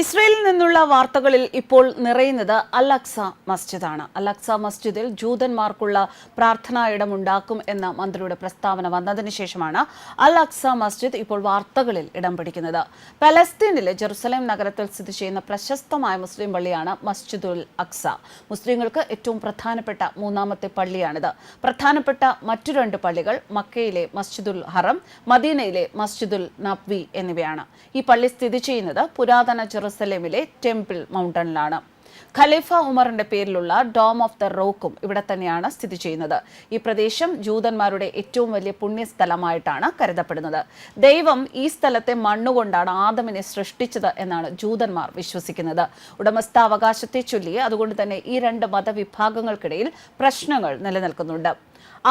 ഇസ്രയേലിൽ നിന്നുള്ള വാർത്തകളിൽ ഇപ്പോൾ നിറയുന്നത് അലക്സ മസ്ജിദാണ്. അലക്സ മസ്ജിദിൽ ജൂതന്മാർക്കുള്ള പ്രാർത്ഥനാ ഇടമുണ്ടാക്കും എന്ന മന്ത്രിയുടെ പ്രസ്താവന വന്നതിന് ശേഷമാണ് അലക്സ മസ്ജിദ് ഇപ്പോൾ വാർത്തകളിൽ ഇടം പിടിക്കുന്നത്. പലസ്തീനിലെ ജെറുസലേം നഗരത്തിൽ സ്ഥിതി ചെയ്യുന്ന പ്രശസ്തമായ മുസ്ലിം പള്ളിയാണ് മസ്ജിദുൽ അക്സ. മുസ്ലിങ്ങൾക്ക് ഏറ്റവും പ്രധാനപ്പെട്ട മൂന്നാമത്തെ പള്ളിയാണിത്. പ്രധാനപ്പെട്ട മറ്റു രണ്ട് പള്ളികൾ മക്കയിലെ മസ്ജിദുൽ ഹറം മദീനയിലെ മസ്ജിദുൽ നബ്വി എന്നിവയാണ്. ഈ പള്ളി സ്ഥിതി ചെയ്യുന്നത് പുരാതന ജെറുസലേമിലെ ടെമ്പിൾ മൗണ്ടനിലാണ്. ഖലീഫ ഉമറിന്റെ പേരിലുള്ള ഡോം ഓഫ് ദ റോക്കും ഇവിടെ തന്നെയാണ് സ്ഥിതി ചെയ്യുന്നത്. ഈ പ്രദേശം ജൂതന്മാരുടെ ഏറ്റവും വലിയ പുണ്യസ്ഥലമായിട്ടാണ് കരുതപ്പെടുന്നത്. ദൈവം ഈ സ്ഥലത്തെ മണ്ണുകൊണ്ടാണ് ആദമിനെ സൃഷ്ടിച്ചത് എന്നാണ് ജൂതന്മാർ വിശ്വസിക്കുന്നത്. ഉടമസ്ഥാവകാശത്തെ ചൊല്ലി അതുകൊണ്ട് തന്നെ ഈ രണ്ട് മതവിഭാഗങ്ങൾക്കിടയിൽ പ്രശ്നങ്ങൾ നിലനിൽക്കുന്നുണ്ട്.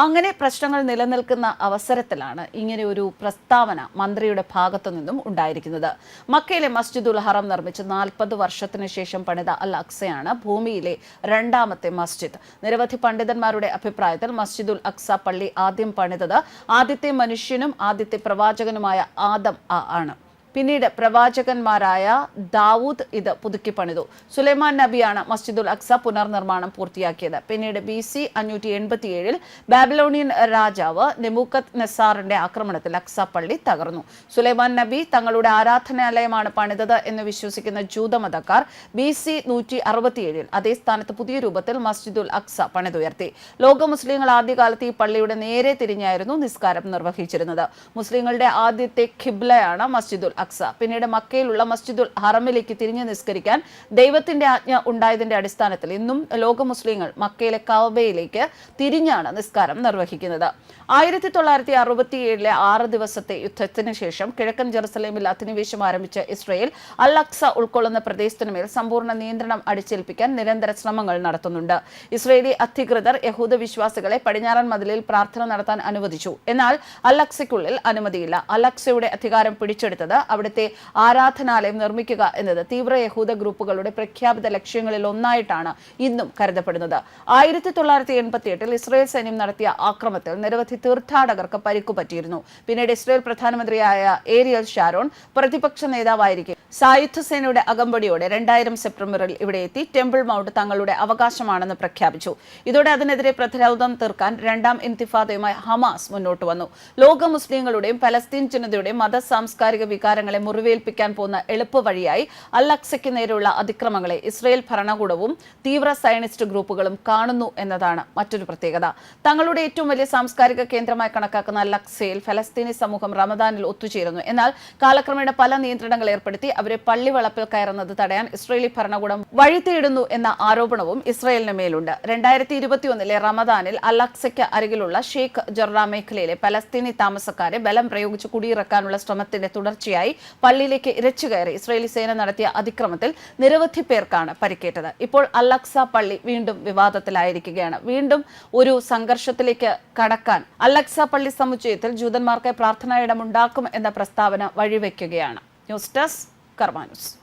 അങ്ങനെ പ്രശ്നങ്ങൾ നിലനിൽക്കുന്ന അവസരത്തിലാണ് ഇങ്ങനെ ഒരു പ്രസ്താവന മന്ത്രിയുടെ ഭാഗത്തു നിന്നും ഉണ്ടായിരിക്കുന്നത്. മക്കയിലെ മസ്ജിദുൽ ഹറം നിർമ്മിച്ച് നാൽപ്പത് വർഷത്തിന് ശേഷം പണിത അൽ അക്സയാണ് ഭൂമിയിലെ രണ്ടാമത്തെ മസ്ജിദ്. നിരവധി പണ്ഡിതന്മാരുടെ അഭിപ്രായത്തിൽ മസ്ജിദുൽ അക്സ പള്ളി ആദ്യം പണിതത് ആദ്യത്തെ മനുഷ്യനും ആദ്യത്തെ പ്രവാചകനുമായ ആദം ആ ആണ്. പിന്നീട് പ്രവാചകന്മാരായ ദാവൂദ് ഇത് പുതുക്കി പണിതു. സുലൈമാൻ നബിയാണ് മസ്ജിദുൽ അക്സ പുനർനിർമ്മാണം പൂർത്തിയാക്കിയത്. പിന്നീട് ബി സി അഞ്ഞൂറ്റി എൺപത്തിയേഴിൽ ബാബിലോണിയൻ രാജാവ് നെബൂക്കത്ത് നെസാറിന്റെ ആക്രമണത്തിൽ അക്സ പള്ളി തകർന്നു. സുലൈമാൻ നബി തങ്ങളുടെ ആരാധനാലയമാണ് പണിതത് എന്ന് വിശ്വസിക്കുന്ന ജൂതമതക്കാർ ബി സി നൂറ്റി അറുപത്തിയേഴിൽ അതേ സ്ഥാനത്ത് പുതിയ രൂപത്തിൽ മസ്ജിദുൽ അക്സ പണിതുയർത്തി. ലോക മുസ്ലിങ്ങൾ ആദ്യകാലത്ത് ഈ പള്ളിയുടെ നേരെ തിരിഞ്ഞായിരുന്നു നിസ്കാരം നിർവഹിച്ചിരുന്നത്. മുസ്ലിങ്ങളുടെ ആദ്യത്തെ ഖിബ്ലയാണ് മസ്ജിദുൽ അക്സ. പിന്നീട് മക്കയിലുള്ള മസ്ജിദുൽ ഹറമിലേക്ക് തിരിഞ്ഞു നിസ്കരിക്കാൻ ദൈവത്തിന്റെ ആജ്ഞ ഉണ്ടായതിന്റെ അടിസ്ഥാനത്തിൽ ഇന്നും ലോക മുസ്ലിങ്ങൾ മക്കയിലെ കവബയിലേക്ക് തിരിഞ്ഞാണ് നിസ്കാരം നിർവഹിക്കുന്നത്. ആയിരത്തി തൊള്ളായിരത്തി അറുപത്തി ഏഴിലെ ആറ് ദിവസത്തെ യുദ്ധത്തിന് ശേഷം കിഴക്കൻ ജെറുസലേമിൽ അധിനിവേശം ആരംഭിച്ച ഇസ്രയേൽ അൽ അക്സ ഉൾക്കൊള്ളുന്ന പ്രദേശത്തിനുമേൽ സമ്പൂർണ നിയന്ത്രണം അടിച്ചേൽപ്പിക്കാൻ നിരന്തര ശ്രമങ്ങൾ നടത്തുന്നുണ്ട്. ഇസ്രയേലി അധികൃതർ യഹൂദ വിശ്വാസികളെ പടിഞ്ഞാറൻ മതിലിൽ പ്രാർത്ഥന നടത്താൻ അനുവദിച്ചു. എന്നാൽ അൽ അക്സയ്ക്കുള്ളിൽ അനുമതിയില്ല. അൽ അക്സയുടെ അധികാരം പിടിച്ചെടുത്തത് അവിടുത്തെ ആരാധനാലയം നിർമ്മിക്കുക എന്നത് തീവ്ര യഹൂദ ഗ്രൂപ്പുകളുടെ പ്രഖ്യാപിത ലക്ഷ്യങ്ങളിൽ ഒന്നായിട്ടാണ് ഇന്നും കരുതപ്പെടുന്നത്. ആയിരത്തി തൊള്ളായിരത്തി എൺപത്തി എട്ടിൽ ഇസ്രയേൽ സൈന്യം നടത്തിയ ആക്രമത്തിൽ നിരവധി തീർത്ഥാടകർക്ക് പരിക്കു പറ്റിയിരുന്നു. പിന്നീട് ഇസ്രയേൽ പ്രധാനമന്ത്രിയായ ഏരിയൽ ഷാരോൺ പ്രതിപക്ഷ നേതാവായിരിക്കും സായുധ സേനയുടെ അകമ്പടിയോടെ രണ്ടായിരം സെപ്റ്റംബറിൽ ഇവിടെ എത്തി ടെമ്പിൾ മൗണ്ട് തങ്ങളുടെ അവകാശമാണെന്ന് പ്രഖ്യാപിച്ചു. ഇതോടെ അതിനെതിരെ പ്രതിരോധം തീർക്കാൻ രണ്ടാം ഇന്തിഫാദയുമായി ഹമാസ് മുന്നോട്ട് വന്നു. ലോക മുസ്ലിങ്ങളുടെയും പലസ്തീൻ ജനതയുടെയും മത സാംസ്കാരിക വികാരങ്ങളെ മുറിവേൽപ്പിക്കാൻ പോകുന്ന എളുപ്പ വഴിയായി അൽ അക്സയ്ക്ക് നേരെയുള്ള അതിക്രമങ്ങളെ ഇസ്രയേൽ ഭരണകൂടവും തീവ്ര സയനിസ്റ്റ് ഗ്രൂപ്പുകളും കാണുന്നു എന്നതാണ് മറ്റൊരു പ്രത്യേകത. തങ്ങളുടെ ഏറ്റവും വലിയ സാംസ്കാരിക കേന്ദ്രമായി കണക്കാക്കുന്ന അൽ അക്സയിൽ ഫലസ്തീനി സമൂഹം റമദാനിൽ ഒത്തുചേരുന്നു. എന്നാൽ കാലക്രമേണ പല നിയന്ത്രണങ്ങൾ ഏർപ്പെടുത്തി അവരെ പള്ളി വളപ്പിൽ കയറുന്നത് തടയാൻ ഇസ്രയേലി ഭരണകൂടം വഴിതേടുന്നു എന്ന ആരോപണവും ഇസ്രയേലിന് മേലുണ്ട്. രണ്ടായിരത്തി ഇരുപത്തിയൊന്നിലെ റമദാനിൽ അലക്സയ്ക്ക് അരികിലുള്ള ഷെയ്ഖ് ജർറ മേഖലയിലെ പലസ്തീനി താമസക്കാരെ ബലം പ്രയോഗിച്ച് കുടിയിറക്കാനുള്ള ശ്രമത്തിന്റെ തുടർച്ചയായി പള്ളിയിലേക്ക് ഇരച്ചു കയറി ഇസ്രയേലി സേന നടത്തിയ അതിക്രമത്തിൽ നിരവധി പേർക്കാണ് പരിക്കേറ്റത്. ഇപ്പോൾ അലക്സ പള്ളി വീണ്ടും വിവാദത്തിലായിരിക്കുകയാണ്. വീണ്ടും ഒരു സംഘർഷത്തിലേക്ക് കടക്കാൻ അലക്സ പള്ളി സമുച്ചയത്തിൽ ജൂതന്മാർക്ക് പ്രാർത്ഥനാ ഇടമുണ്ടാക്കും എന്ന പ്രസ്താവന വഴിവെക്കുകയാണ്. News desk Carvalhos.